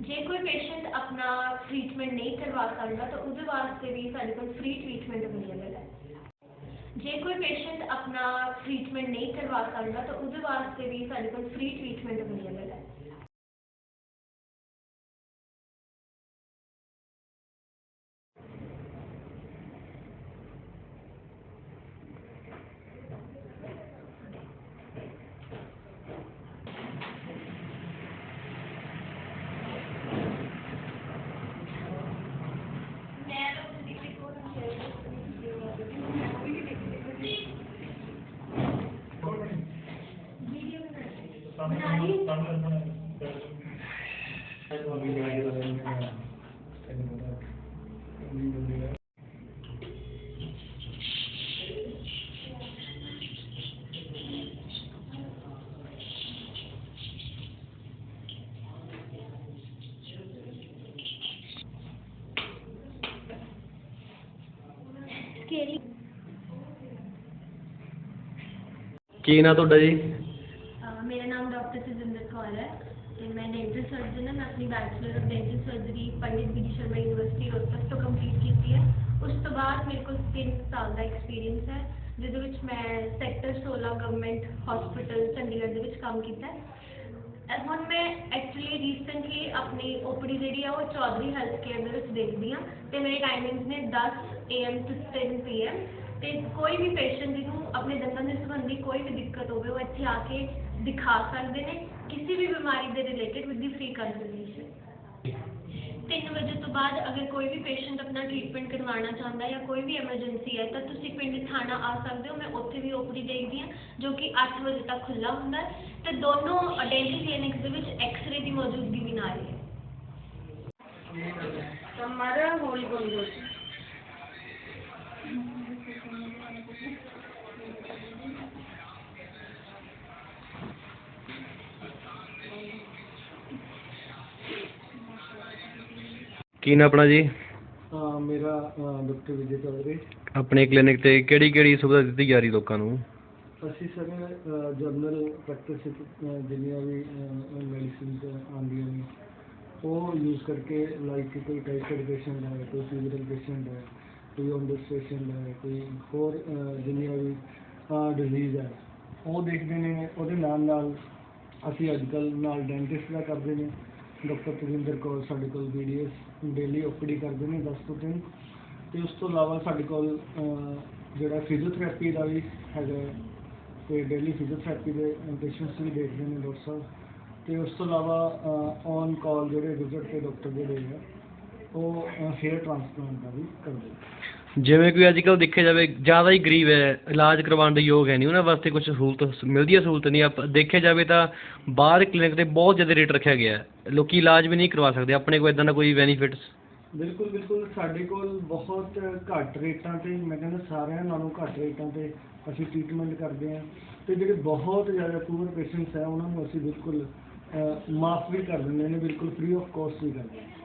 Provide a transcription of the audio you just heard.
ਜੇ ਕੋਈ ਪੇਸ਼ੈਂਟ ਆਪਣਾ ਟ੍ਰੀਟਮੈਂਟ ਨਹੀਂ ਕਰਵਾ ਸਕਦਾ, ਤਾਂ ਉਹਦੇ ਵਾਸਤੇ ਵੀ ਸਾਡੇ ਕੋਲ ਫ੍ਰੀ ਟ੍ਰੀਟਮੈਂਟ ਅਵੇਲੇਬਲ ਹੈ। ਜੇ ਕੋਈ ਪੇਸ਼ੈਂਟ ਆਪਣਾ ਟ੍ਰੀਟਮੈਂਟ ਨਹੀਂ ਕਰਵਾ ਸਕਦਾ, ਤਾਂ ਉਹਦੇ ਵਾਸਤੇ ਵੀ ਸਾਡੇ ਕੋਲ ਫ੍ਰੀ ਟ੍ਰੀਟਮੈਂਟ ਅਵੇਲੇਬਲ ਹੈ। ਕੀ ਨਾਂ ਤੁਹਾਡਾ ਜੀ? ਡਾਕਟਰ ਸੁਜਿੰਦਰ ਕੌਰ ਹੈ ਤੇ ਮੈਂ ਡੈਂਟਲ ਸਰਜਨ ਹਾਂ ਮੈਂ ਆਪਣੀ bachelor of dental surgery Pandit B D Sharma university Rohtak ਤੋਂ ਕੰਪਲੀਟ ਕੀਤੀ ਹੈ ਉਸ ਤੋਂ ਬਾਅਦ ਮੇਰੇ ਕੋਲ 3 ਸਾਲ ਦਾ ਐਕਸਪੀਰੀਅੰਸ ਹੈ ਜਿਹਦੇ ਵਿੱਚ ਮੈਂ ਸੈਕਟਰ 16 ਗਵਰਨਮੈਂਟ ਹਸਪੀਟਲ ਚੰਡੀਗੜ੍ਹ ਦੇ ਵਿੱਚ ਕੰਮ ਕੀਤਾ ਹੈ ਅਹ ਹੁਣ ਮੈਂ ਐਕਚੁਅਲੀ ਰੀਸੈਂਟਲੀ ਆਪਣੀ ਓਪੀਡੀ ਜਿਹੜੀ ਆ ਉਹ ਚੌਧਰੀ ਹੈਲਥ ਕੇਅਰ ਦੇ ਵਿੱਚ ਦੇਖਦੀ ਹਾਂ ਤੇ ਮੇਰੇ ਟਾਈਮਿੰਗਸ ਨੇ 10 AM ਤੋਂ 10 PM ਤੇ ਕੋਈ ਵੀ ਪੇਸ਼ੈਂਟ ਜਿਹਨੂੰ ਆਪਣੇ ਦੰਦਾਂ ਦੇ ਸੰਬੰਧੀ ਕੋਈ ਵੀ ਦਿੱਕਤ ਹੋਵੇ ਉਹ ਇੱਥੇ ਆ ਕੇ ਦਿਖਾ ਸਕਦੇ ਨੇ, ਕਿਸੇ ਵੀ ਬਿਮਾਰੀ ਦੇ related with the free consultation 3 ਵਜੇ ਤੋਂ ਬਾਅਦ ਅਗਰ ਕੋਈ ਵੀ ਪੇਸ਼ੈਂਟ ਆਪਣਾ ਟ੍ਰੀਟਮੈਂਟ ਕਰਵਾਉਣਾ ਚਾਹੁੰਦਾ ਜਾਂ ਕੋਈ ਵੀ ਐਮਰਜੈਂਸੀ ਹੈ, ਤਾਂ ਤੁਸੀਂ ਪਿੰਡ ਥਾਣਾ ਆ ਸਕਦੇ ਹੋ। ਮੈਂ ਉੱਥੇ ਵੀ ਓਪੀਡੀ ਦੇਖਦੀ ਹਾਂ, ਜੋ ਕਿ 8 ਵਜੇ ਤੱਕ ਖੁੱਲ੍ਹਾ ਹੁੰਦਾ ਅਤੇ ਦੋਨੋਂ ਡੈਂਟਲ ਕਲੀਨਿਕਸ ਦੇ ਵਿੱਚ ਐਕਸਰੇ ਦੀ ਮੌਜੂਦਗੀ ਵੀ ਨਾਲ ਹੈ। ਕੀ ਨਾਂ ਆਪਣਾ ਜੀ? ਅਹ ਮੇਰਾ ਡਾਕਟਰ ਵਿਜੇ ਚੌਧਰੀ। ਆਪਣੇ ਕਲੀਨਿਕ ਤੇ ਕਿਹੜੀ ਕਿਹੜੀ ਸੁਵਿਧਾ ਦਿੱਤੀ ਜਾ ਰਹੀ ਲੋਕਾਂ ਨੂੰ? ਅਸੀਂ ਸਰ ਜਨਰਲ ਪ੍ਰੈਕਟਿਸ ਜਿੰਨੀਆਂ ਵੀ ਮੈਡੀਸਿਨਸ ਆਉਂਦੀਆਂ ਨੇ ਉਹ ਯੂਜ਼ ਕਰਕੇ ਲਾਈਕ ਕੋਈ ਟਾਈਫਾਇਡ ਪੇਸ਼ੈਂਟ ਹੈ ਕੋਈ ਫੀਵਰਲ ਪੇਸ਼ੈਂਟ ਹੈ ਕੋਈ ਔਂਡਸ ਪੇਸ਼ੈਂਟ ਹੈ ਕੋਈ ਹੋਰ ਅਹ, ਜਿੰਨੀਆਂ ਵੀ ਡਿਜ਼ੀਜ਼ ਹੈ ਉਹ ਦੇਖਦੇ ਨੇ ਉਹਦੇ ਨਾਲ ਨਾਲ ਅਸੀਂ ਅੱਜ ਕੱਲ੍ਹ ਨਾਲ ਡੈਂਟਿਸਟ ਦਾ ਕਰਦੇ ਨੇ ਡਾਕਟਰ ਤਜਿੰਦਰ ਕੌਰ ਸਾਡੇ ਕੋਲ ਬੀਡੀਐਸ ਡੇਲੀ ਓਪੀਡੀ ਕਰਦੇ ਨੇ 10 ਤੋਂ 3 ਤੇ ਉਸ ਤੋਂ ਇਲਾਵਾ ਸਾਡੇ ਕੋਲ ਜਿਹੜਾ ਫਿਜ਼ੀਓਥੈਰੇਪੀ ਦਾ ਵੀ ਹੈਗਾ ਹੈ, ਤੇ ਡੇਲੀ ਫਿਜ਼ੀਓਥੈਰੇਪੀ ਦੇ ਪੇਸ਼ੈਂਟਸ ਵੀ ਦੇਖਦੇ ਨੇ ਡਾਕਟਰ ਸਾਹਿਬ। ਤੇ ਉਸ ਤੋਂ ਇਲਾਵਾ ਔਨ ਕਾਲ ਜਿਹੜੇ ਵਿਜ਼ਿਟ ਤੇ ਡਾਕਟਰ ਰਹੇ ਆ, ਉਹ ਹੇਅਰ ਟ੍ਰਾਂਸਪਲਾਂਟ ਦਾ ਵੀ ਕਰਦੇ ਨੇ। ਜਿਵੇਂ ਕਿ ਅੱਜ ਕੱਲ੍ਹ ਦੇਖਿਆ ਜਾਵੇ, ਜ਼ਿਆਦਾ ਹੀ ਗਰੀਬ ਹੈ, ਇਲਾਜ ਕਰਵਾਉਣ ਦੇ ਯੋਗ ਹੈ ਨਹੀਂ, ਉਹਨਾਂ ਵਾਸਤੇ ਕੁਛ ਸਹੂਲਤ, ਮਿਲਦੀ ਹੈ ਸਹੂਲਤ ਨਹੀਂ। ਆਪ ਦੇਖਿਆ ਜਾਵੇ ਤਾਂ ਬਾਹਰ ਕਲੀਨਿਕ ਤੇ ਬਹੁਤ ਜ਼ਿਆਦਾ ਰੇਟ ਰੱਖਿਆ ਗਿਆ ਲੋਕ ਇਲਾਜ ਵੀ ਨਹੀਂ ਕਰਵਾ ਸਕਦੇ, ਆਪਣੇ ਕੋਲ ਇੱਦਾਂ ਦਾ ਕੋਈ ਬੈਨੀਫਿਟਸ ਬਿਲਕੁਲ ਬਿਲਕੁਲ। ਸਾਡੇ ਕੋਲ ਬਹੁਤ ਘੱਟ ਰੇਟਾਂ ਤੇ, ਮੈਂ ਕਹਿੰਦਾ ਸਾਰਿਆਂ ਨਾਲੋਂ ਘੱਟ ਰੇਟਾਂ ਤੇ ਅਸੀਂ ਟ੍ਰੀਟਮੈਂਟ ਕਰਦੇ ਹਾਂ। ਅਤੇ ਜਿਹੜੇ ਬਹੁਤ ਜ਼ਿਆਦਾ ਪੂਰ ਪੇਸ਼ੈਂਟਸ ਹੈ, ਉਹਨਾਂ ਨੂੰ ਅਸੀਂ ਬਿਲਕੁਲ ਮਾਫ ਵੀ ਕਰ ਦਿੰਦੇ ਨੇ, ਬਿਲਕੁਲ ਫ੍ਰੀ ਆਫ ਕੋਸਟ ਵੀ ਕਰਦੇ ਹਾਂ